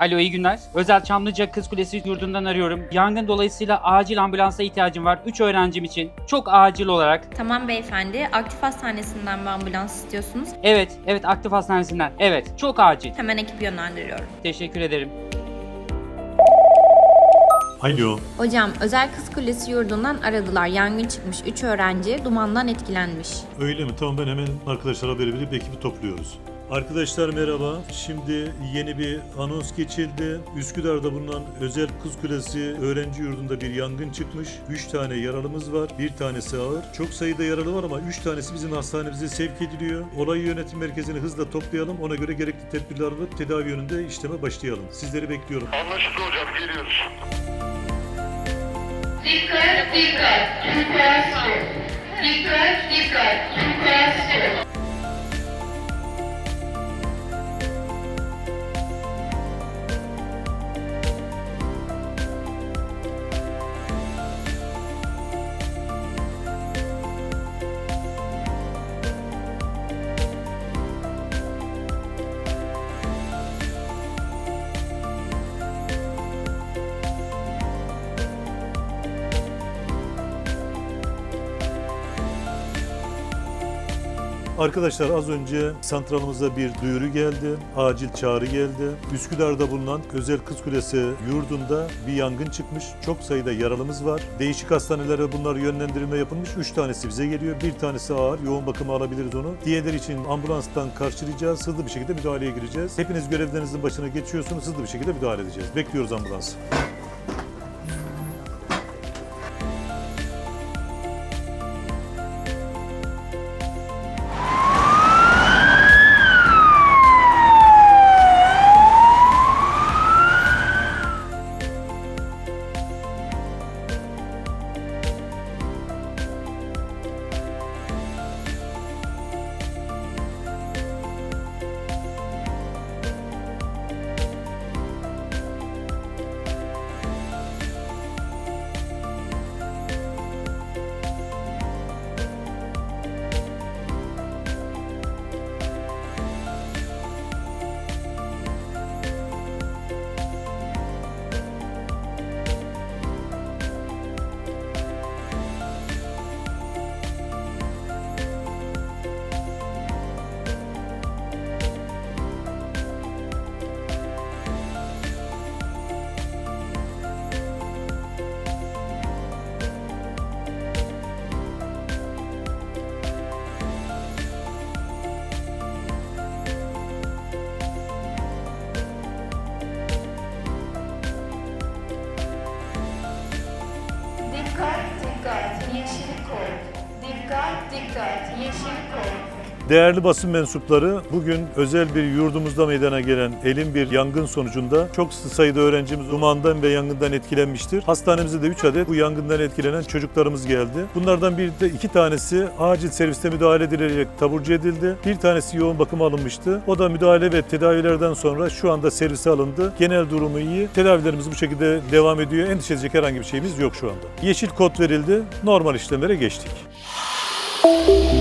Alo iyi günler. Özel Çamlıca Kız Kulesi yurdundan arıyorum. Yangın dolayısıyla acil ambulansa ihtiyacım var. 3 öğrencim için. Çok acil olarak. Tamam beyefendi. Aktif hastanesinden mi ambulans istiyorsunuz? Evet, evet aktif hastanesinden. Evet, çok acil. Hemen ekip yönlendiriyorum. Teşekkür ederim. Alo. Hocam özel kız kulesi yurdundan aradılar. Yangın çıkmış. 3 öğrenci dumandan etkilenmiş. Öyle mi? Tamam ben hemen arkadaşlara haber verip ekibi topluyoruz. Arkadaşlar merhaba. Şimdi yeni bir anons geçildi. Üsküdar'da bulunan Özel Kız Kulesi öğrenci yurdunda bir yangın çıkmış. 3 tane yaralımız var. Bir tanesi ağır. Çok sayıda yaralı var ama 3 tanesi bizim hastanemize sevk ediliyor. Olay yönetim merkezini hızla toplayalım. Ona göre gerekli tedbirler alıp tedavi yönünde işleme başlayalım. Sizleri bekliyorum. Anlaşıldı hocam geliyoruz. Dikkat dikkat tükensin. Dikkat dikkat tükensin. Arkadaşlar az önce santralımıza bir duyuru geldi. Acil çağrı geldi. Üsküdar'da bulunan Özel Kız Kulesi yurdunda bir yangın çıkmış. Çok sayıda yaralımız var. Değişik hastanelere bunlar yönlendirme yapılmış. 3 tanesi bize geliyor. Bir tanesi ağır. Yoğun bakıma alabiliriz onu. Diğerleri için ambulanstan karşılayacağız. Hızlı bir şekilde müdahaleye gireceğiz. Hepiniz görevlerinizin başına geçiyorsunuz. Hızlı bir şekilde müdahale edeceğiz. Bekliyoruz ambulansı. Değerli basın mensupları, bugün özel bir yurdumuzda meydana gelen elin bir yangın sonucunda çok sayıda öğrencimiz dumandan ve yangından etkilenmiştir. Hastanemize de 3 adet bu yangından etkilenen çocuklarımız geldi. Bunlardan bir de iki tanesi acil serviste müdahale edilerek taburcu edildi. Bir tanesi yoğun bakıma alınmıştı. O da müdahale ve tedavilerden sonra şu anda servise alındı. Genel durumu iyi. Tedavilerimiz bu şekilde devam ediyor. Endişe edecek herhangi bir şeyimiz yok şu anda. Yeşil kod verildi. Normal işlemlere geçtik. Thank you.